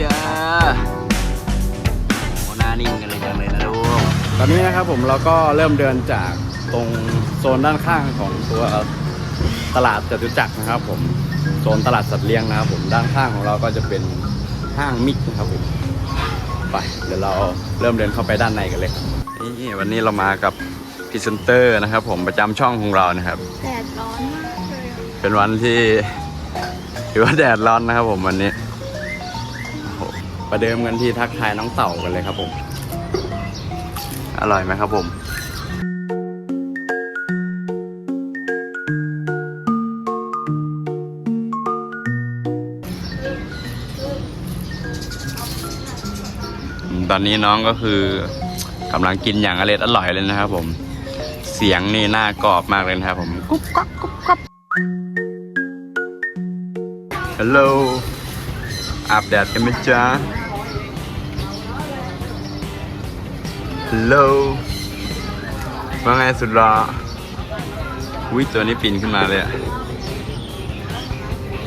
จอหน้านิ่งกันเลยจังเลยนะลูกตอนนี้นะครับผมเราก็เริ่มเดินจากตรงโซนด้านข้างของตัวตลาดจตุจักรนะครับ ผมโซนตลาดสัตว์เลี้ยงนะครับผมด้านข้างของเราก็จะเป็นห้างมิกนะครับผมไปเดี๋ยวเราเริ่มเดินเข้าไปด้านในกันเลยนี่วันนี้เรามากับพรีเซนเตอร์นะครับ ผมประจำช่องของเรานะครับ แดดร้อนมากเลยเป็นวันที่ถือว่าแดดร้อนนะครับผมวันนี้ ประเดิมกันที่ทักทายน้องเต่ากันเลยครับผม อร่อยไหมครับผมตอนนี้น้องก็คือกำลังกินอย่างอร่อยอร่อยเลยนะครับผม เสียงนี่น่ากรอบมากเลยนะครับผม กุ๊บกั๊บกุ๊บกั๊บฮัลโหล อาบแดดกันไหมจ๊ะฮัลโหลว่าไงสุดหรออุ้ยตัวนี้ปีนขึ้นมาเลยอะ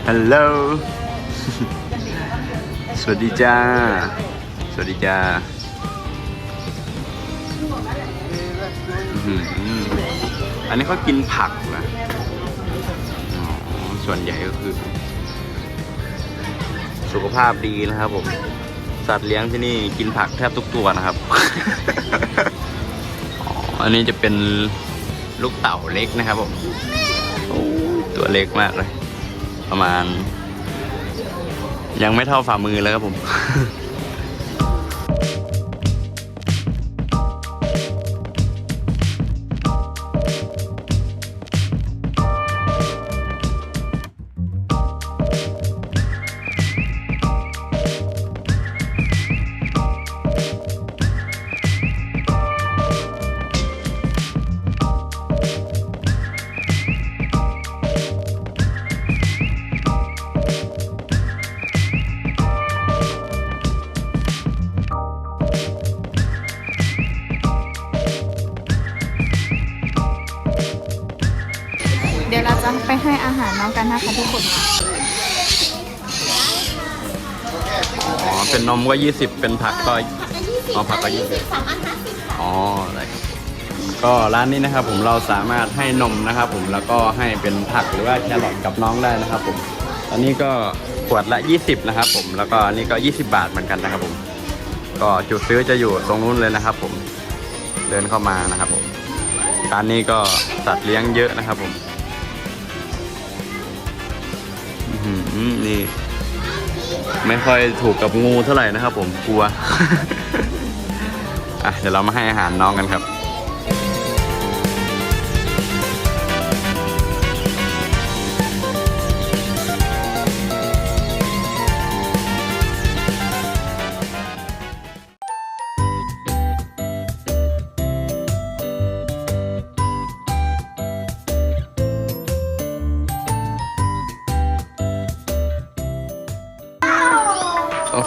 ฮัลโหล สวัสดีจ้า สวัสดีจ้าอันนี้เขากินผักนะส่วนใหญ่ก็คือ สุขภาพดีนะครับผมสัตว์เลี้ยงที่นี่กินผักแทบทุกตัวนะครับ อันนี้จะเป็นลูกเต่าเล็กนะครับผมตัวเล็กมากเลย ประมาณ ยังไม่เท่าฝ่ามือเลยครับผม จะไปให้อาหารน้องกันนะคะทุกคนอ๋อ เป็นนมก็ยี่สิบเป็นผักก็ อ๋อผักก็ยี่สิบอ๋ออะไรครับก็ร้านนี้นะครับผมเราสามารถให้นมนะครับผมแล้วก็ให้เป็นผักหรือว่าแครอทกับน้องได้นะครับผมอันนี้ก็ขวดละ 20 นะครับผมแล้วก็อันนี้ก็ 20 บาทเหมือนกันนะครับผม ก็จุดซื้อจะอยู่ตรงนู้นเลยนะครับ ผมเดินเข้ามานะครับผมร้านนี้ก็สัตว์เลี้ยงเยอะนะครับผม นี่ ไม่ค่อยถูกกับงูเท่าไหร่นะครับผมกลัว อะเดี๋ยวเรามาให้อาหารน้องกันครับ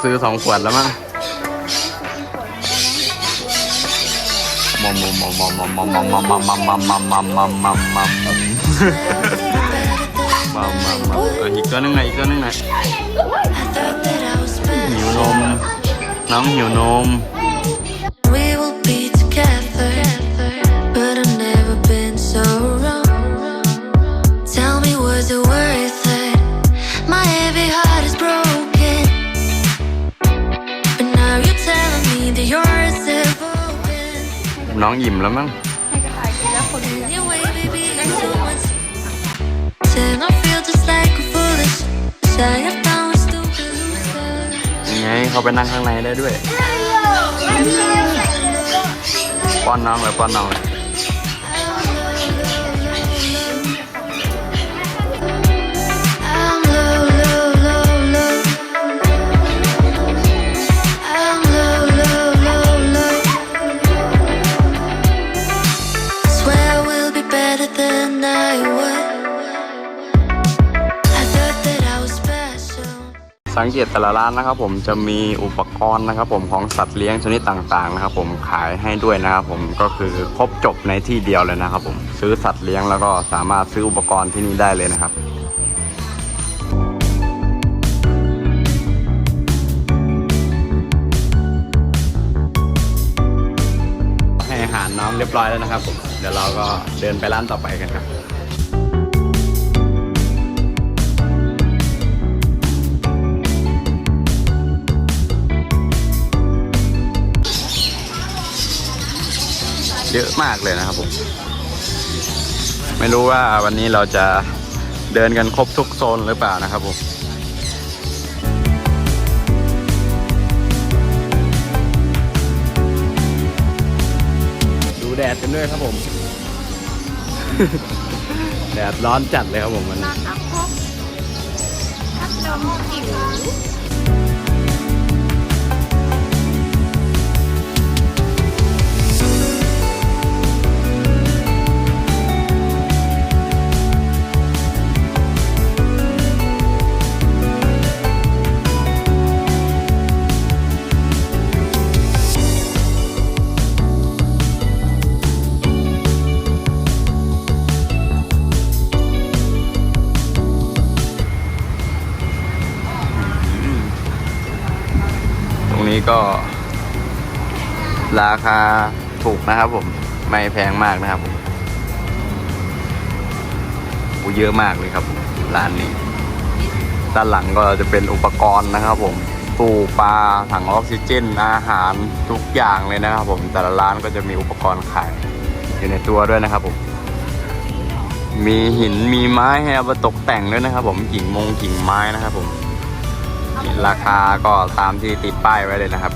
ซื้อสองขวดแล้วมั้งมอมมอมมอมมอมมอมมอมมอมมอมมอมมอมมอมมอมมอมมอมมอมมอมมอมมอมอีกตัวนึงไงอีกตัวนึงไงหิวนมน้องหิวนม but I've never been so wrong. Tell me, was it worth น้องอิ่มแล้วมั้งใย่ายกินแล้ยไงเขาไปนั่งข้างในได้ด้วย ป้อนน้องเลยป้อนน้องเลย สังเกตแต่ละร้านนะครับ ผมจะมีอุปกรณ์นะครับ ผมของสัตว์เลี้ยงชนิดต่างๆนะครับ ผมขายให้ด้วยนะครับ ผมก็คือครบจบในที่เดียวเลยนะครับ ผมซื้อสัตว์เลี้ยงแล้วก็สามารถซื้ออุปกรณ์ที่นี่ได้เลยนะครับให้อาหารน้องเรียบร้อยแล้วนะครับ ผมเดี๋ยวเราก็เดินไปร้านต่อไปกันครับ เยอะมากเลยนะครับผม ไม่รู้ว่าวันนี้เราจะเดินกันครบทุกโซนหรือเปล่านะครับผมดูแดดกันด้วยครับผม แดดร้อนจัดเลยครับผมวันนี้พักพกพัดลมจิ๋ว นี้ก็ ราคาถูกนะครับผม ไม่แพงมากนะครับผมโอ้เยอะมากเลยครับร้านนี้ ด้านหลังก็จะเป็นอุปกรณ์นะครับผมตู้ปลาถังออกซิเจน อาหารทุกอย่างเลยนะครับผม แต่ละร้านก็จะมีอุปกรณ์ขายอยู่ในตัวด้วยนะครับผม มีหินมีไม้ให้เอามาตกแต่งด้วยนะครับผมกิ่งมงกิ่งไม้นะครับผม ราคาก็ตามที่ติดป้ายไว้เลยนะครับ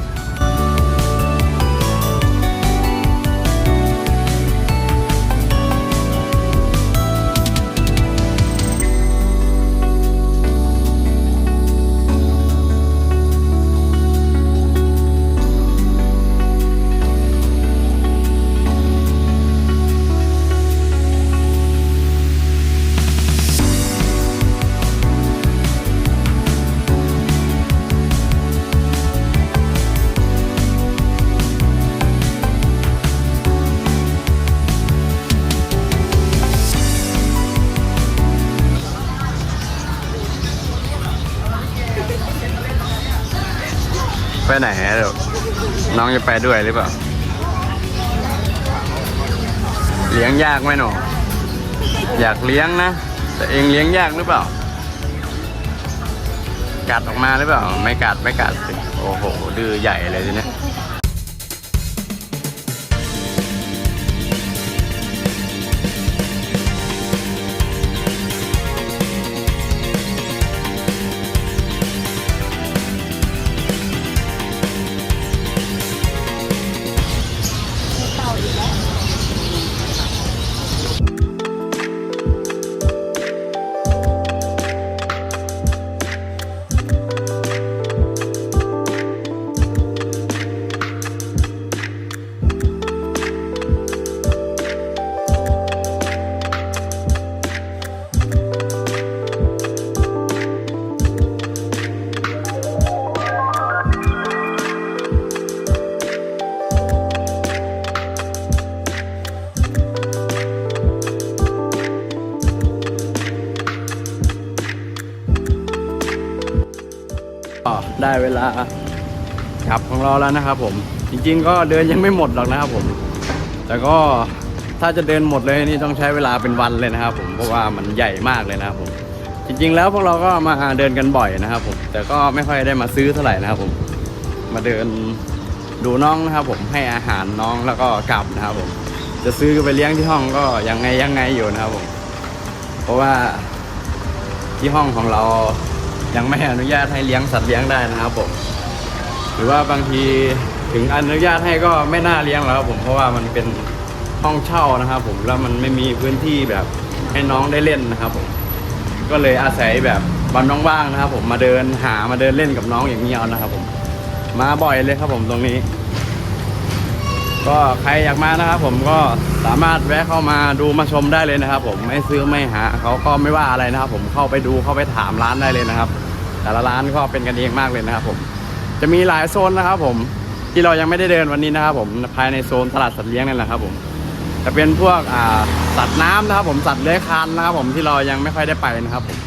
ไปไหนฮะเดี๋ยวน้องจะไปด้วยหรือเปล่า เลี้ยงยากไหมหนูอยากเลี้ยงนะ แต่เองเลี้ยงยากหรือเปล่า กัดออกมาหรือเปล่า ไม่กัดไม่กัด โอ้โหดื้อใหญ่เลยทีเนี้ย เวลากลับของเราแล้วนะครับผม จริงๆก็เดินยังไม่หมดหรอกนะครับผม แต่ก็ถ้าจะเดินหมดเลยนี่ต้องใช้เวลาเป็นวันเลยนะครับ ผมเพราะว่ามันใหญ่มากเลยนะครับผม จริง ๆ แล้วพวกเราก็มาเดินกันบ่อยนะครับ ผม แต่ก็ไม่ค่อยได้มาซื้อเท่าไหร่นะครับผม มาเดินดูน้องนะครับ ผมให้อาหารน้องแล้วก็กลับนะครับ ผม จะซื้อไปเลี้ยงที่ห้องก็ยังไงยังไงอยู่นะครับผม เพราะว่าที่ห้องของเรา ยังไม่อนุญาตให้เลี้ยงสัตว์เลี้ยงได้นะครับผม หรือว่าบางทีถึงอนุญาตให้ก็ไม่น่าเลี้ยงแล้วครับผมเพราะว่ามันเป็นห้องเช่านะครับ ผมแล้วมันไม่มีพื้นที่แบบให้น้องได้เล่นนะครับ ผม ก็เลยอาศัยแบบวันว่างๆนะครับ ผมมาเดินหามาเดินเล่นกับน้องอย่างนี้เอานะครับ ผม มาบ่อยเลยครับผมตรงนี้ ก็ใครอยากมานะครับ ผมก็สามารถแวะเข้ามาดูมาชมได้เลยนะครับ ผมไม่ซื้อไม่หาเขาก็ไม่ว่าอะไรนะครับ ผมเข้าไปดูเข้าไปถามร้านได้เลยนะครับ แต่ละร้านก็เป็นกันเองมากเลยนะครับผมจะมีหลายโซนนะครับผมที่เรายังไม่ได้เดินวันนี้นะครับผมภายในโซนตลาดสัตว์เลี้ยงนั่นแหละครับผมจะเป็นพวกสัตว์น้ำนะครับผมสัตว์เลื้อยคลานนะครับผมที่เรายังไม่ค่อยได้ไปนะครับผม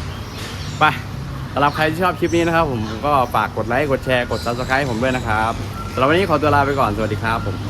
ไปสำหรับใครที่ชอบคลิปนี้นะครับ ผมก็ฝากกดไลค์กดแชร์กด subscribe ผมด้วยนะครับสำหรับวันนี้ขอตัวลาไปก่อนสวัสดีครับผม